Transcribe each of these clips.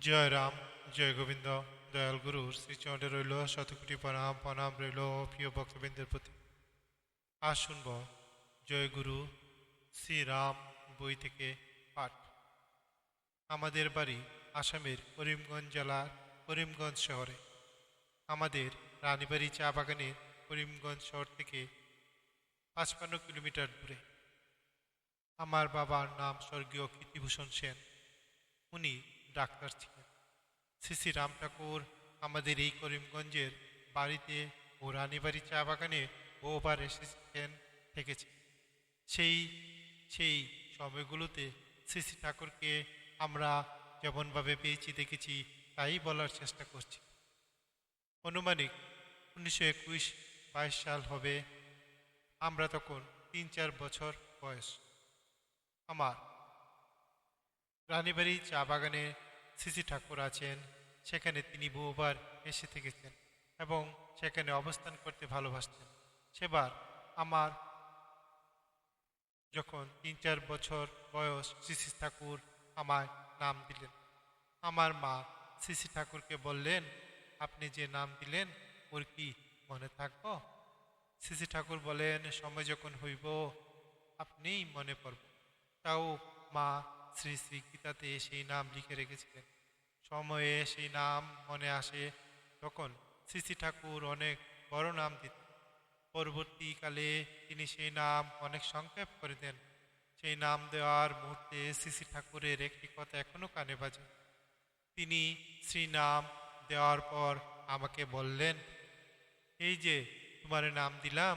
জয় রাম, জয় গোবিন্দ, দয়াল গুরুর শ্রীচণ্ডে রইল শতকোটি প্রণাম প্রণাম রইল প্রিয় ভক্তবৃন্দের প্রতি। আজ শুনব, জয় গুরু, শ্রীরাম বই থেকে পাঠ। আমাদের বাড়ি আসামের করিমগঞ্জ জেলার করিমগঞ্জ শহরে। আমাদের রানীবাড়ি চা বাগানের করিমগঞ্জ শহর থেকে পাঁচপান্ন কিলোমিটার দূরে। আমার বাবার নাম স্বর্গীয় কীর্তিভূষণ সেন। উনি ডাক্তার ছিলেন। শ্রী রাম ঠাকুর আমাদের এই করিমগঞ্জের বাড়িতে ও রানীবাড়ি চা বাগানে বহুবার এসেছেন থেকেছে সেই সেই সময়গুলোতে শ্রী ঠাকুরকে আমরা যেমনভাবে পেয়েছি, দেখেছি, তাই বলার চেষ্টা করছি। অনুমানিক উনিশশো একুশ বাইশ সাল হবে। আমরা তখন তিন চার বছর বয়স। আমার রানীবাড়ি চা বাগানে সিসি ঠাকুর আছেন, সেখানে তিনি বহুবার এসে থেকেছেন এবং সেখানে অবস্থান করতে ভালোবাসতেন। সেবার আমার যখন তিন চার বছর বয়স, সিসি ঠাকুর আমায় নাম দিলেন। আমার মা সিসি ঠাকুরকে বললেন, আপনি যে নাম দিলেন, ওর কি মনে থাকব? সিসি ঠাকুর বলেন, সময় যখন হইব, আপনিই মনে পড়ব। তাও মা শ্রী শ্রী গীতাতে সেই নাম লিখে রেখেছিলেন। সময়ে সেই নাম মনে আসে তখন শ্রী শ্রী ঠাকুর অনেক বড় নাম দিতেন। পরবর্তীকালে তিনি সেই নাম অনেক সংক্ষেপ করে দেন। সেই নাম দেওয়ার মুহূর্তে শ্রী ঠাকুরের একটি কথা এখনও কানে বাজে। তিনি শ্রী নাম দেওয়ার পর আমাকে বললেন, এই যে তোমার নাম দিলাম,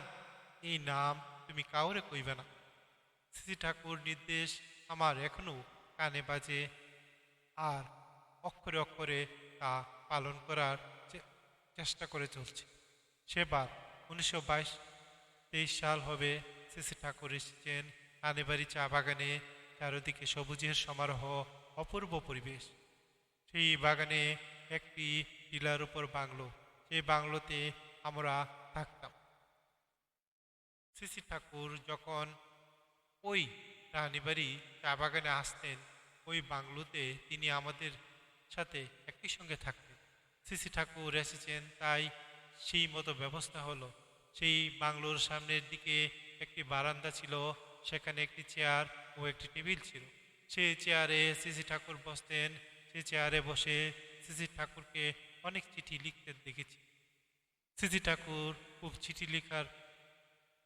এই নাম তুমি কাউরে কইবে না। শ্রী ঠাকুর নির্দেশ আমার এখনও কানে বাজে আর অক্ষরে অক্ষরে তা পালন করার চেষ্টা করে চলছে। সেবার উনিশশো বাইশ তেইশ সাল হবে শ্রী ঠাকুর এসেছেন আনেবাড়ি চা বাগানে, চারদিকে সবুজের সমারোহ, অপূর্ব পরিবেশ। সেই বাগানে একটি টিলার উপর বাংলো সেই বাংলোতে আমরা থাকতাম। শ্রী ঠাকুর যখন ওই রানীবাড়ি চা বাগানে আসতেন। ওই বাংলোতে তিনি আমাদের সাথে একই সঙ্গে থাকতেন। শ্রী ঠাকুর এসেছেন, তাই সেই মতো ব্যবস্থা হলো। সেই বাংলোর সামনের দিকে একটি বারান্দা ছিল, সেখানে একটি চেয়ার ও একটি টেবিল ছিল। সেই চেয়ারে শ্রী ঠাকুর বসতেন সেই চেয়ারে বসে শ্রী ঠাকুরকে অনেক চিঠি লিখতে দেখেছি। শ্রী ঠাকুর খুব চিঠি লেখার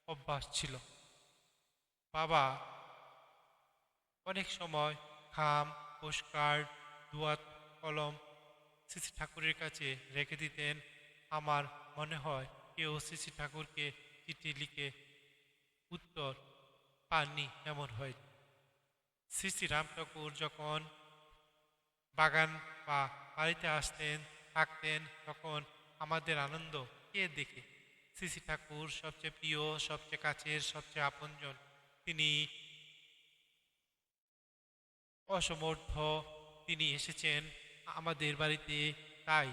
অভ্যাস ছিল। বাবা অনেক সময় খাম, পোস্টকার্ড, দুয়াত, কলম শ্রী ঠাকুরের কাছে রেখে দিতেন। আমার মনে হয় কেউ শ্রী ঠাকুরকে চিঠি লিখে উত্তর পাননি এমন হয়। শ্রী শ্রী রাম ঠাকুর যখন বাগান বা বাড়িতে আসতেন, থাকতেন, তখন আমাদের আনন্দ কে দেখে? শ্রী শ্রী ঠাকুর সবচেয়ে প্রিয়, সবচেয়ে কাছের, সবচেয়ে আপনজন। তিনি অসমর্থ তিনি এসেছেন আমাদের বাড়িতে। তাই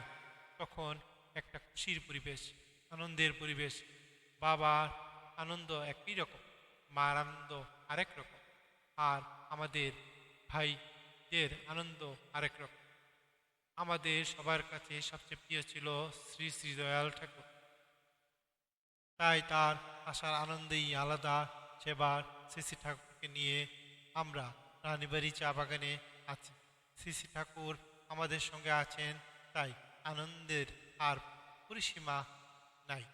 তখন একটা খুশির পরিবেশ, আনন্দের পরিবেশ, বাবার আনন্দ একই রকম, মার আনন্দ আরেক রকম, আর আমাদের ভাইদের আনন্দ আরেক রকম। আমাদের সবার কাছে সবচেয়ে প্রিয় ছিল শ্রী শ্রী দয়াল ঠাকুর। তাই তার আসার আনন্দেই আলাদা, সেবার শ্রী শ্রী ঠাকুরকে নিয়ে আমরা রানীবাড়ি চা বাগানে আছে শ্রী ঠাকুর আমাদের সঙ্গে আছেন, তাই আনন্দের আর পরিসীমা নাই।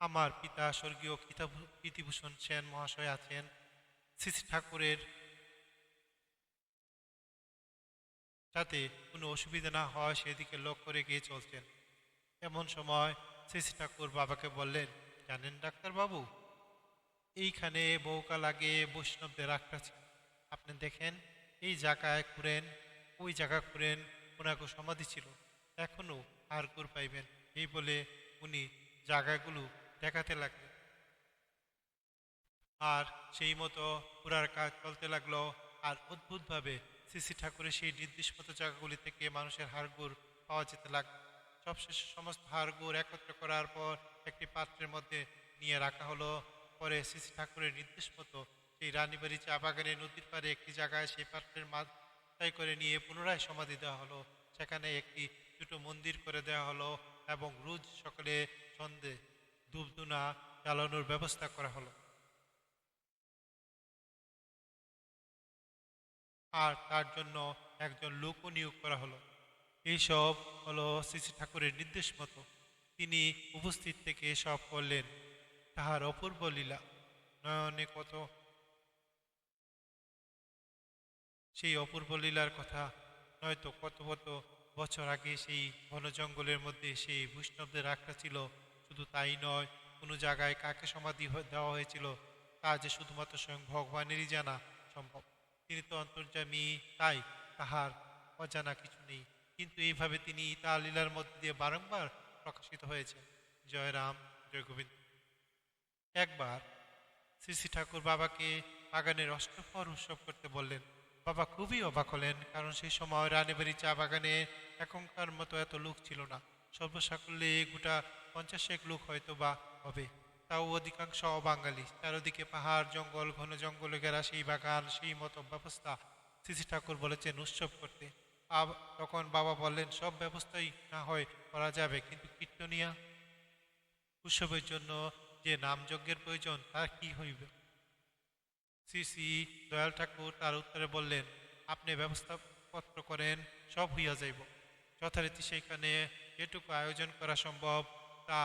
আমার পিতা স্বর্গীয় কীর্তিভূষণ সেন মহাশয় আছেন শ্রী ঠাকুরের যাতে কোনো অসুবিধা না হয় সেদিকে লক্ষ্য রেখে চলছেন। এমন সময় শ্রী ঠাকুর বাবাকে বললেন, জানেন ডাক্তারবাবু, এইখানে বহুকাল আগে বৈষ্ণবদের আখড়া ছিল। আপনি দেখেন, এই জায়গায় ঘুরেন, ওই জায়গা ঘুরেন, ওনাকে সমাধি ছিল। এখনও হারকুর পাইবেন। এই বলে উনি জায়গাগুলো দেখাতে লাগলেন। আর সেই মতো পুরার কাজ চলতে লাগল। আর অদ্ভুতভাবে শ্রী ঠাকুরের সেই নির্দিষ্ট মতো জায়গাগুলি থেকে মানুষের হাড়গুড় পাওয়া যেতে লাগল। সবশেষে সমস্ত হাড়গুড় একত্র করার পর একটি পাত্রের মধ্যে নিয়ে রাখা হলো। পরে শ্রী ঠাকুরের নির্দেশ মতো সেই রানীবাড়ি চা বাগানের নদীর পাড়ে একটি জায়গায় সেই পাত্রের মা- তাই করে নিয়ে পুনরায় সমাধি দেওয়া হলো। সেখানে একটি দুটো মন্দির করে দেওয়া হলো এবং রোজ সকালে সন্ধে ধূপধুনা জ্বালানোর ব্যবস্থা করা হলো। আর তার জন্য একজন লোকও নিয়োগ করা হলো। এইসব হলো শ্রী ঠাকুরের নির্দেশ মতো। তিনি উপস্থিত থেকে সব করলেন। তাহার অপূর্ব লীলা। নয়নে কত সেই অপূর্ব লীলার কথা। নয়তো কত কত বছর আগে সেই ঘন জঙ্গলের মধ্যে সেই বৈষ্ণবদের রাখা ছিল। শুধু তাই নয়, কোনো জায়গায় কাকে সমাধি দেওয়া হয়েছিল তা যে শুধুমাত্র স্বয়ং ভগবানেরই জানা সম্ভব। তিনি তো অন্তর্যামী, তাই তাহার অজানা কিছু নেই। কিন্তু এইভাবে তিনি তার লীলার মধ্যে দিয়ে বারংবার প্রকাশিত হয়েছে জয় রাম, জয় গোবিন্দ। একবার শ্রী শ্রী ঠাকুর বাবাকে বাগানের অষ্টপর উৎসব করতে বললেন। বাবা খুবই অবাক হলেন, কারণ সেই সময় রানীবাড়ি চা বাগানে এখনকার মতো এত লোক ছিল না। সর্বসাকল্যে গোটা পঞ্চাশেক লোক হয়তো বা হবে। তাও অধিকাংশ অবাঙালি। চারদিকে পাহাড়, জঙ্গল, ঘন জঙ্গলে ঘেরা সেই বাগান, সেই মতো ব্যবস্থা শ্রী ঠাকুর বলেছেন উৎসব করতে। আব- তখন বাবা বললেন, সব ব্যবস্থাই না হয় করা যাবে, কিন্তু কীর্তনিয়া? উৎসবের জন্য যে নামযজ্ঞের প্রয়োজন তার কি হইবে? শ্রী শ্রী দয়াল ঠাকুর তার উত্তরে বললেন, আপনি ব্যবস্থাপত্র করেন, সব হইয়া যাইব। যথারীতি সেইখানে যেটুকু আয়োজন করা সম্ভব, তা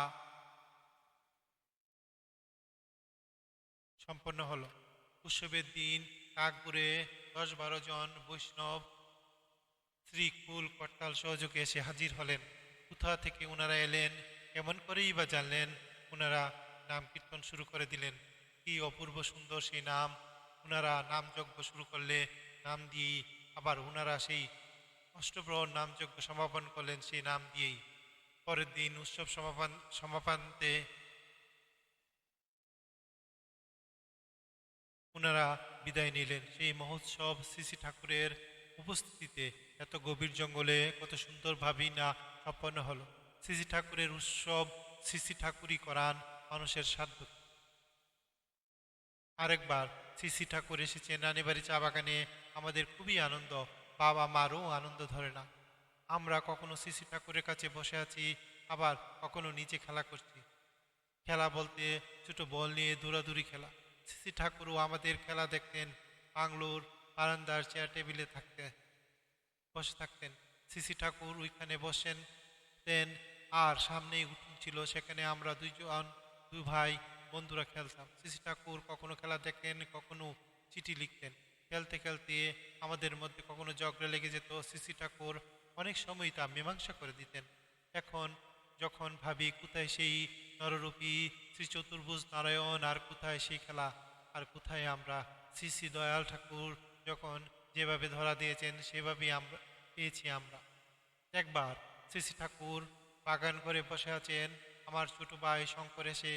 সম্পন্ন হলো। উৎসবের দিন কাকপুরে দশ বারো জন বৈষ্ণব শ্রী কুল করতাল সহযোগে এসে হাজির হলেন। কোথা থেকে ওনারা এলেন, কেমন করেই বা জানলেন ওনারা নাম কীর্তন শুরু করে দিলেন। কি অপূর্ব সুন্দর সেই নাম ওনারা নামযজ্ঞ শুরু করলে, নাম দিয়েই আবার ওনারা সেই অষ্টপ্রহর নামযজ্ঞ সমাপন করলেন সেই নাম দিয়েই। পরের দিন উৎসব সমাপন, সমাপান্তে ওনারা বিদায় নিলেন। সেই মহোৎসব শ্রী ঠাকুরের উপস্থিতিতে এত গভীর জঙ্গলে কত সুন্দরভাবেই না সম্পন্ন হলো। শ্রী ঠাকুরের উৎসব শ্রী ঠাকুরই করান মানুষের সাধ্য। আরেকবার শ্রী ঠাকুর এসেছেন রানীবাড়ি চা বাগানে। আমাদের খুবই আনন্দ। বাবা মারও আনন্দ ধরে না। আমরা কখনো শ্রী ঠাকুরের কাছে বসে আছি, আবার কখনো নিচে খেলা করছি। খেলা বলতে ছোট বল নিয়ে দৌড়াদৌড়ি খেলা। শ্রী ঠাকুরও আমাদের খেলা দেখতেন, বাংলোর বারান্দার চেয়ার টেবিলে থাকতেন, বসে থাকতেন। শ্রী ঠাকুর ওইখানে বসেন আর সামনেই উঠুন ছিল, সেখানে আমরা দুইজন, দুই ভাই বন্ধুরা খেলতাম। শ্রী ঠাকুর কখনো খেলা দেখেন, কখনো চিঠি লিখতেন। খেলতে খেলতে আমাদের মধ্যে কখনো ঝগড়া লেগে যেত। শ্রী ঠাকুর অনেক সময় তা মীমাংসা করে দিতেন। এখন যখন ভাবি কোথায় সেই নররূপী শ্রী চতুর্ভুজ নারায়ণ, আর কোথায় সেই খেলা? আর কোথায় আমরা? শ্রী শ্রী দয়াল ঠাকুর যখন যেভাবে ধরা দিয়েছেন, সেভাবেই আমরা পেয়েছি আমরা। একবার শ্রী শ্রী ঠাকুর বাগান করে বসে আছেন। আমার ছোট ভাই শঙ্কর এসে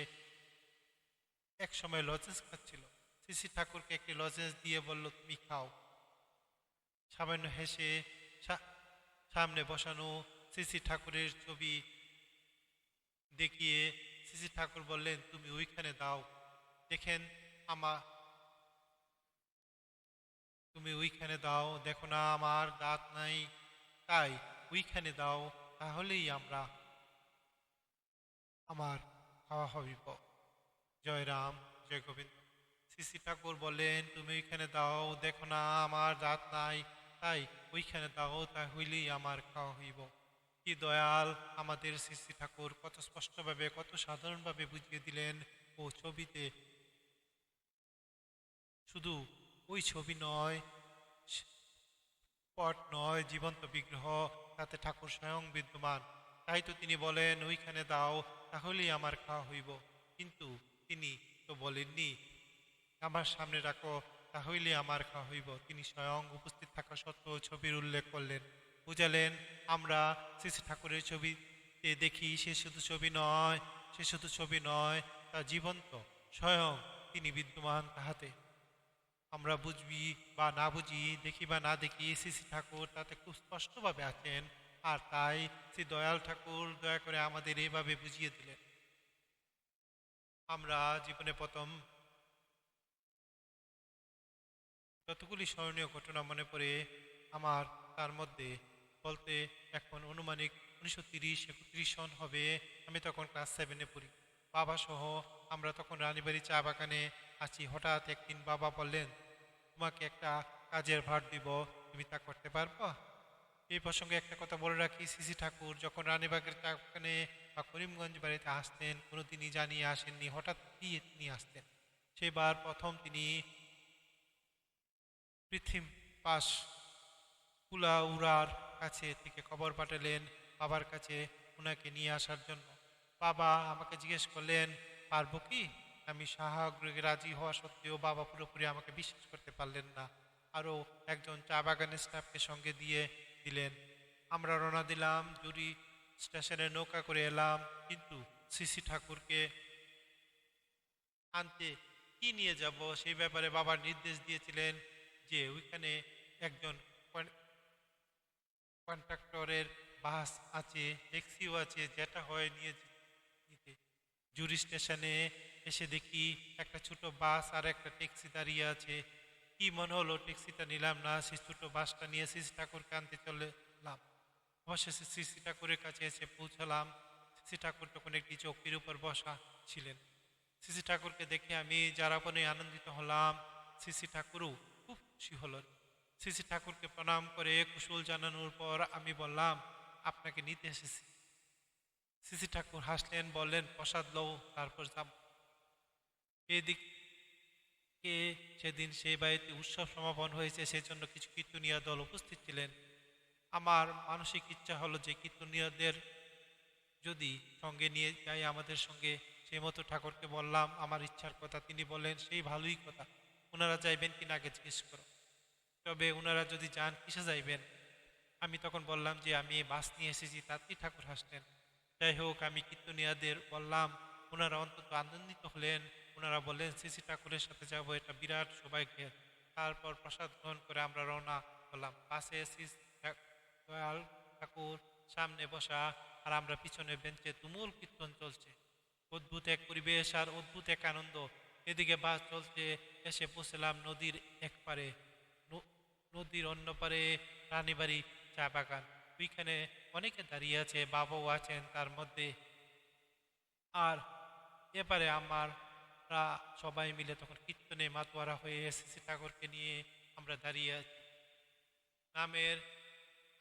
এক সময় লজেন্স খাচ্ছিল। শ্রী ঠাকুরকে একটি লজেন্স দিয়ে বলল, তুমি খাও। সামান্য হেসে সামনে বসানো শ্রী ঠাকুরের ছবি দেখিয়ে শ্রী ঠাকুর বললেন, তুমি ওইখানে দাও। দেখেন আমার তুমি ওইখানে দাও। দেখো না, আমার দাঁত নাই। তাই ওইখানে দাও, তাহলেই আমরা আমার খাওয়া হইব। জয় রাম জয় গোবিন্দ। শ্রী ঠাকুর বললেন তুমি ওইখানে দাও, দেখো না, আমার দাঁত নাই, তাই ওইখানে দাও তাই হইলেই আমার খাওয়া হইব। কি দয়াল, আমাদের শ্রী ঠাকুর কত স্পষ্টভাবে, কত সাধারণভাবে বুঝিয়ে দিলেন ও ছবিতে। শুধু ওই ছবি নয় পট নয়, জীবন্ত বিগ্রহ, তাতে ঠাকুর স্বয়ং বিদ্যমান। তাই তো তিনি বলেন, ওইখানে দাও, তাহলেই আমার খাওয়া হইব। কিন্তু তিনি তো বলেননি, আমার সামনে রাখো তাহলে আমার খাওয়া হইব। তিনি স্বয়ং উপস্থিত থাকা সত্ত্বেও ছবির উল্লেখ করলেন। বুঝালেন, আমরা শ্রী ঠাকুরের ছবিতে দেখি সে শুধু ছবি নয়, সে শুধু ছবি নয়, তা জীবন্ত, স্বয়ং তিনি বিদ্যমান তাহাতে। আমরা বুঝবি বা না বুঝি, দেখি বা না দেখি শ্রী ঠাকুর তাতে খুব স্পষ্টভাবে আছেন, আর তাই শ্রী দয়াল ঠাকুর দয়া করে আমাদের এভাবে বুঝিয়ে দিলেন। আমরা জীবনে প্রথম যতগুলি স্মরণীয় ঘটনা মনে পড়ে, আমার তার মধ্যে বলতে এখন অনুমানিক উনিশশো তিরিশ, একত্রিশ সন হবে। আমি তখন ক্লাস সেভেনে পড়ি। বাবা সহ আমরা তখন রানীবাড়ি চা বাগানে আছি। হঠাৎ একদিন বাবা বললেন, তোমাকে একটা কাজের ভার দিব, তুমি তা করতে পারবা? এই প্রসঙ্গে একটা কথা বলে রাখি। সিসি ঠাকুর যখন রানীবাগের চা বাগানে বা করিমগঞ্জ বাড়িতে আসতেন কোনোদিনই জানিয়ে আসেননি, হঠাৎ দিয়ে তিনি আসতেন? সেবার প্রথম তিনি পৃথিম পাশ কুলাউড়ার কাছে থেকে খবর পাঠালেন, বাবার কাছে ওনাকে নিয়ে আসার জন্য। বাবা আমাকে জিজ্ঞেস করলেন, পারব কি? আমি সাহাগ্রহে রাজি হওয়া সত্ত্বেও বাবা পুরোপুরি আমাকে বিশ্বাস করতে পারলেন না। আরও একজন চা বাগানের স্টাফকে সঙ্গে দিয়ে দিলেন। আমরা রওনা দিলাম, জুরি স্টেশনে নৌকা করে এলাম, কিন্তু সিসি ঠাকুরকে আনতে কি নিয়ে যাব সেই ব্যাপারে বাবা নির্দেশ দিয়েছিলেন যে ওইখানে একজন কন- কন্ট্রাক্টরের বাস আছে, ট্যাক্সিও আছে, যেটা হয় নিয়ে জুরি স্টেশনে এসে দেখি একটা ছোট বাস আর একটা ট্যাক্সি দাঁড়িয়ে আছে। কি মনে হলো? ট্যাক্সিটা নিলাম না, সেই ছোট বাসটা নিয়ে সিসি ঠাকুরকে আনতে চললাম অবশেষে সিসি ঠাকুরের কাছে এসে পৌঁছালাম। সিসি ঠাকুর তখন একটি চৌকির উপর বসা ছিলেন। সিসি ঠাকুরকে দেখে আমি যারা যারাপনে আনন্দিত হলাম। সিসি ঠাকুরও খুব খুশি হলেন। সিসি ঠাকুরকে প্রণাম করে কুশল জানানোর পর আমি বললাম, আপনাকে নিতে এসেছি। সিসি ঠাকুর হাসলেন, বললেন, প্রসাদ লও, তারপর যাব। এদিকে সেদিন সেই বাড়িতে উৎসব সমাপন হয়েছে, সেজন্য কিছু কীর্তনীয় দল উপস্থিত ছিলেন। আমার মানসিক ইচ্ছা হলো যে কীর্তনীয়দের যদি সঙ্গে নিয়ে যাই আমাদের সঙ্গে, সেই মতো ঠাকুরকে বললাম, আমার ইচ্ছার কথা তিনি বললেন সেই ভালোই কথা। ওনারা যাইবেন কিনা আগে জিজ্ঞেস করো। তবে ওনারা যদি যান, কিসে যাইবেন? আমি তখন বললাম যে, আমি বাস নিয়ে এসেছি, তাতেই ঠাকুর হাসলেন। যাই হোক, আমি কীর্তনিয়াদের বললাম ওনারা অন্তত আনন্দিত হলেন ওনারা বললেন সিসি ঠাকুরের সাথে যাব, এটা বিরাট সবাইকে। তারপর প্রসাদ গ্রহণ করে আমরা রওনা হলাম। বাসে সিসি ঠাকুর সামনে বসা, আর আমরা পিছনে বেঞ্চে তুমুল কীর্তন চলছে। অদ্ভুত এক পরিবেশ আর অদ্ভুত এক আনন্দ। এদিকে বাস চলছে, এসে পৌঁছলাম নদীর এক পারে নদীর অন্য পারে রানীবাড়ি চা বাগান। ওইখানে অনেকে দাঁড়িয়ে আছে, বাবাও আছেন তার মধ্যে। আর এবারে আমরা সবাই মিলে তখন কীর্তনে মাতোয়ারা হয়ে এসেছি ঠাকুরকে নিয়ে, আমরা দাঁড়িয়ে আছি। নামের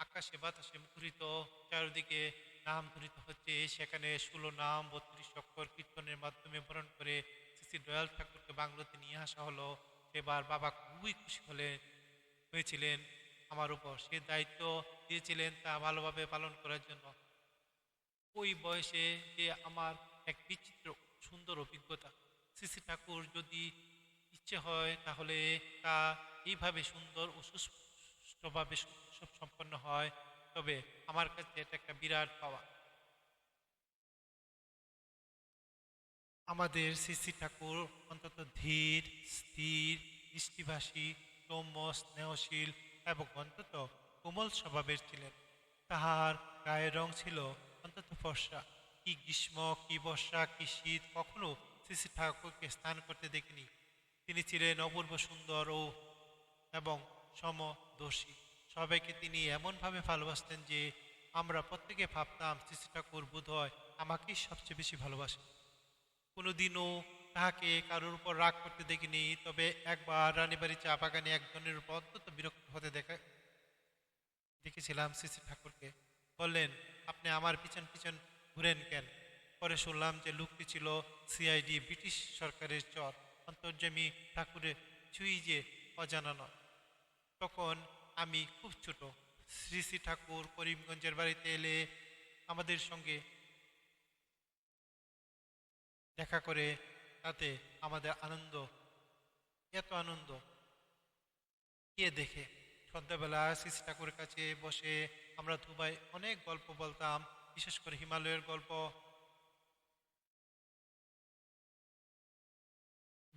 আকাশে বাতাসে মুখরিত, চারিদিকে নাম ধরিত হচ্ছে, সেখানে ষোলো নাম, বত্রিশ অক্ষর কীর্তনের মাধ্যমে বরণ করে শ্রী দয়াল ঠাকুরকে বাংলোতে নিয়ে আসা হলো। এবার বাবা খুবই খুশি হলেন, হয়েছিলেন আমার উপর। সে দায়িত্ব দিয়েছিলেন তা ভালোভাবে পালন করার জন্য। ওই বয়সে যে আমার এক বিচিত্র, সুন্দর অভিজ্ঞতা শ্রী ঠাকুর যদি ইচ্ছে হয় তাহলে তা এইভাবে সুন্দর ও সুষ্ঠুভাবে উৎসব সম্পন্ন হয়। তবে আমার কাছে এটা একটা বিরাট পাওয়া। আমাদের শ্রী ঠাকুর অন্তত ধীর, স্থির, দৃষ্টিভাষী, সৌম্য, স্নেহশীল এবং অন্তত কোমল স্বভাবের ছিলেন। তাহার গায়ের রং ছিল অন্তত ফর্সা। কি গ্রীষ্ম, কি বর্ষা, কি শীত, কখনো শ্রী ঠাকুরকে স্নান করতে দেখিনি। তিনি ছিলেন অপূর্ব সুন্দর ও এবং সমদর্শী। সবাইকে তিনি এমনভাবে ভালোবাসতেন যে আমরা প্রত্যেকে ভাবতাম শ্রী ঠাকুর বোধ হয় আমাকেই সবচেয়ে বেশি ভালোবাসে। কোনোদিনও তাহাকে কারোর উপর রাগ করতে দেখিনি, তবে একবার রানীবাড়ি চা বাগানে একজনের উপর অত্যন্ত বিরক্ত হতে দেখা, দেখেছিলাম শ্রী ঠাকুরকে। বললেন, আপনি আমার পিছন পিছন ঘুরেন কেন? পরে শুনলাম যে লোকটি ছিল সিআইডি, ব্রিটিশ সরকারের চর। অন্তর্যামী ঠাকুরের ছুঁই যে অজানা নয়। তখন আমি খুব ছোট, শ্রী শ্রী ঠাকুর করিমগঞ্জের বাড়িতে এলে আমাদের সঙ্গে দেখা করে, তাতে আমাদের আনন্দ, এত আনন্দ। কে দেখে, সন্ধ্যাবেলা শ্রী শ্রী ঠাকুরের কাছে বসে আমরা দুবাই অনেক গল্প বলতাম, বিশেষ করে হিমালয়ের গল্প।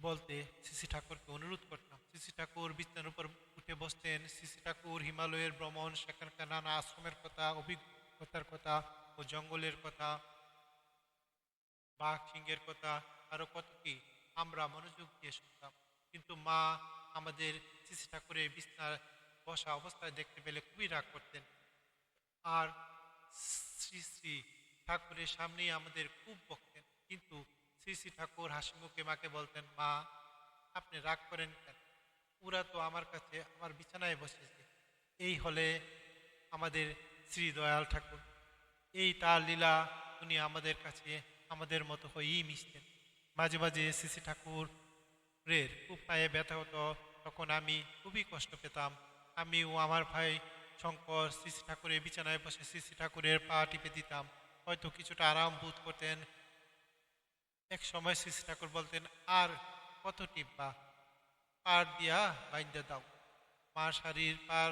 বলতে শ্রী ঠাকুরকে অনুরোধ করতাম। শ্রী ঠাকুর বিছানার উপর উঠে বসতেন। শ্রী ঠাকুর হিমালয়ের ভ্রমণ, সেখানকার নানা আশ্রমের কথা, অভিজ্ঞতার কথা ও জঙ্গলের কথা, বাঘ সিংহের কথা, আরও কত কি আমরা মনোযোগ দিয়ে শুনতাম। কিন্তু মা আমাদের শ্রী ঠাকুরের বিছনার বসা অবস্থায় দেখতে পেলে খুবই রাগ করতেন। আর শ্রী শ্রী ঠাকুরের সামনেই আমাদের খুব বকতেন। কিন্তু শ্রী শ্রী ঠাকুর হাসি মুখে মাকে বলতেন, মা, আপনি রাগ করেন কেন? ওরা তো আমার কাছে আমার বিছানায় বসেছে। এই হলে আমাদের শ্রী দয়াল ঠাকুর। এই তার লীলা উনি আমাদের কাছে আমাদের মতো হয়েই মিশতেন। মাঝে মাঝে শ্রী ঠাকুর রের খুব পায়ে ব্যথা হতো। তখন আমি খুবই কষ্ট পেতাম। আমি ও আমার ভাই শঙ্কর শ্রী ঠাকুরের বিছানায় বসে শ্রী ঠাকুরের পা টিপে দিতাম। হয়তো কিছুটা আরাম বোধ করতেন এক সময় শ্রী ঠাকুর বলতেন, আর কত টিপবা পার দিয়া বাইন্দা দাও। মার শাড়ির পার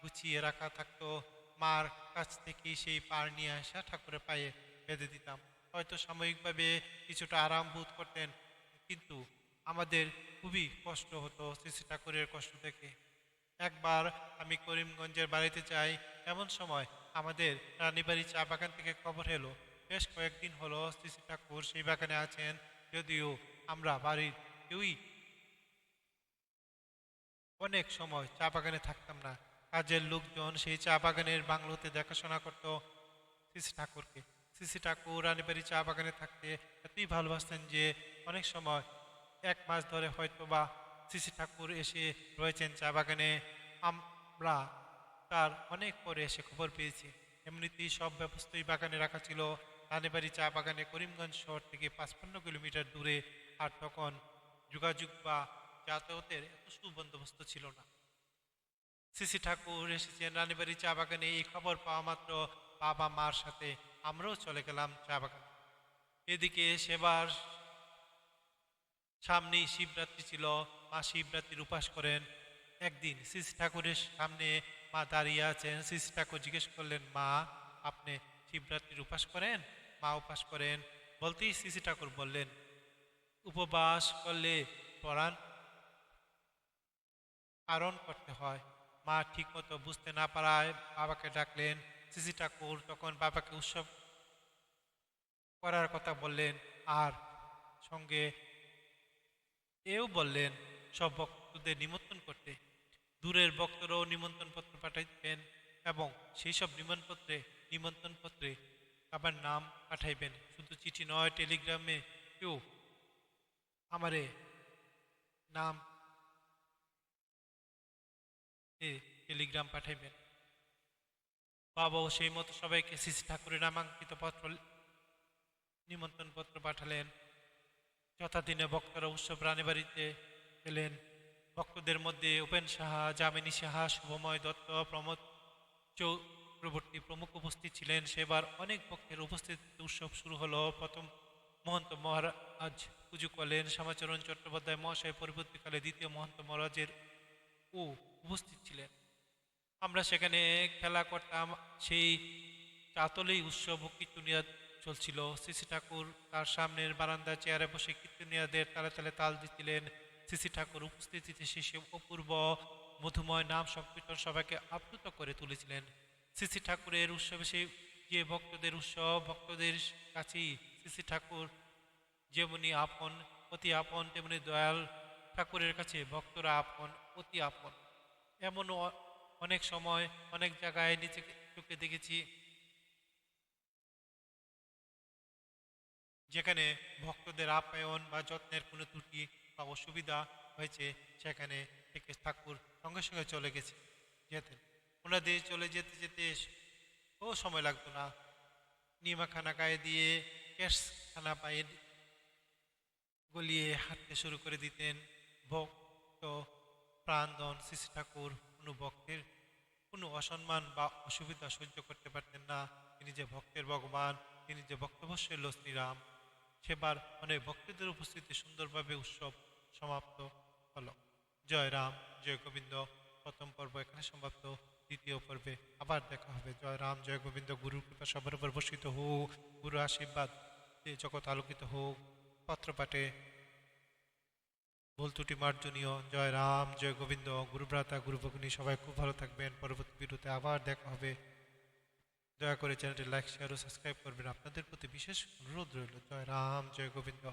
গুছিয়ে রাখা থাকতো। মার কাছ থেকে সেই পার নিয়ে আসা ঠাকুরের পায়ে বেঁধে দিতাম। হয়তো সাময়িকভাবে কিছুটা আরাম বোধ করতেন, কিন্তু আমাদের খুবই কষ্ট হতো শ্রী শ্রী ঠাকুরের কষ্ট থেকে একবার আমি করিমগঞ্জের বাড়িতে যাই, এমন সময় আমাদের রানীবাড়ি চা বাগান থেকে খবর এলো। বেশ কয়েকদিন হলো শ্রী ঠাকুর সেই বাগানে আছেন, যদিও আমরা বাড়ির কেউই অনেক সময় চা বাগানে থাকতাম না। কাজের লোকজন সেই চা বাগানের বাংলোতে দেখাশোনা করতো শ্রী ঠাকুরকে। শ্রী ঠাকুর রানীবাড়ি চা বাগানে থাকতে এতই ভালোবাসতেন যে অনেক সময় এক মাস ধরে হয়তো বা শ্রী ঠাকুর এসে রয়েছেন চা বাগানে। আমরা তার অনেক পরে এসে খবর পেয়েছি। এমনিতেই সব ব্যবস্থাই বাগানে রাখা ছিল। রানীবাড়ি চা বাগানে করিমগঞ্জ শহর থেকে পাঁচপান্ন কিলোমিটার দূরে আর তখন যোগাযোগ বা যাতায়াতের এত সুবন্দোবস্ত ছিল না। সিসি ঠাকুর এসেছেন রানীবাড়ি চা বাগানে, এই খবর পাওয়া মাত্র বাবা মার সাথে। আমরাও চলে গেলাম চা বাগানে। এদিকে সেবার সামনেই শিবরাত্রি ছিল। মা শিবরাত্রির উপাস করেন। একদিন সিসি ঠাকুরের সামনে মা দাঁড়িয়ে আছেন। সিসি ঠাকুর জিজ্ঞেস করলেন, মা, আপনি শিবরাত্রির উপাস করেন? মা উপাস করেন। বলতেই শ্রী ঠাকুর বললেন, উপবাস করলে পরাণ পালন করতে হয়। মা ঠিকমতো বুঝতে না পারায় বাবাকে ডাকলেন। শ্রী ঠাকুর তখন বাবাকে উৎসব করার কথা বললেন আর সঙ্গে এও বললেন, সব ভক্তদের নিমন্ত্রণ করতে। দূরের ভক্তরাও নিমন্ত্রণ পত্র পাঠাইবেন এবং সেই সব নিমন্ত্রণপত্রে নিমন্ত্রণপত্রে আবার নাম পাঠাইবেন। শুধু চিঠি নয়, টেলিগ্রামে কেউ আমারে নাম টেলিগ্রাম পাঠাইবেন। বাবাও সেই মতো সবাইকে শ্রী ঠাকুরের নামাঙ্কিত পত্র নিমন্ত্রণ পত্র পাঠালেন। যথাদিনে ভক্তরা উৎসব রানীবাড়িতে এলেন ভক্তদের মধ্যে উপেন সাহা, যামিনী সাহা, শুভময় দত্ত, প্রমোদ চৌক্রবর্তী প্রমুখ উপস্থিত ছিলেন, সেবার অনেক ভক্তের উপস্থিতিতে উৎসব শুরু হলো। প্রথম মহন্ত মহারাজ পুজো করলেন। শ্যামাচরণ চট্টোপাধ্যায় মহাশয় পরবর্তীকালে দ্বিতীয় মহন্ত মহারাজের ও উপস্থিত ছিলেন। আমরা সেখানে খেলা করতাম। সেই চাতলেই উৎসব ও কীর্তনিয়া চলছিল। শ্রী ঠাকুর তার সামনের বারান্দার চেয়ারে বসে কীর্তনিয়াদের তালে তালে তাল দিচ্ছিলেন শ্রী ঠাকুর উপস্থিতিতে শেষে অপূর্ব মধুময় নাম সংকীর্তন সবাইকে আপ্লুত করে তুলেছিলেন। শ্রী ঠাকুরের উৎসবে সেই যে ভক্তদের উৎসব, ভক্তদের কাছেই শ্রী ঠাকুর যেমনি আপন, অতি আপন, তেমনি দয়াল ঠাকুরের কাছে ভক্তরা আপন, অতি আপন। এমন অনেক সময়, অনেক জায়গায় নিচে চোখে দেখেছি। যেখানে ভক্তদের আপ্যায়ন বা যত্নের কোনো ত্রুটি বা অসুবিধা হয়েছে, সেখানে থেকে ঠাকুর সঙ্গে সঙ্গে চলে গেছে। যেতেন ওনাদের চলে যেতে যেতে ও সময় লাগতো না। নিমাখানা গায়ে দিয়ে ক্যাশ খানা পায়ে গলিয়ে হাঁটতে শুরু করে দিতেন। ভক্ত প্রাণদন শ্রী ঠাকুর, কোনো ভক্তের কোনো অসম্মান বা অসুবিধা সহ্য করতে পারতেন না। তিনি যে ভক্তের ভগবান, তিনি যে ভক্তবশ্যের শ্রীরাম। সেবার অনেক ভক্তদের উপস্থিতি সুন্দরভাবে উৎসব সমাপ্ত হল। জয় রাম, জয় গোবিন্দ, প্রথম পর্ব এখানে সমাপ্ত। দ্বিতীয় পর্বে আবার দেখা হবে। জয় রাম, জয় গোবিন্দ গুরু কৃপা সবার উপর বর্ষিত হোক, গুরু আশীর্বাদ জগৎ আলোকিত হোক, পত্রপাঠে ভুল ত্রুটি মার্জনীয়। জয় রাম, জয় গোবিন্দ, গুরুভ্রাতা গুরু ভগিনী সবাই খুব ভালো থাকবেন। পরবর্তী ভিডিওতে আবার দেখা হবে। দয়া করে চ্যানেলটি লাইক শেয়ার ও সাবস্ক্রাইব করবেন। আপনাদের প্রতি বিশেষ অনুরোধ রইল। জয় রাম, জয় গোবিন্দ।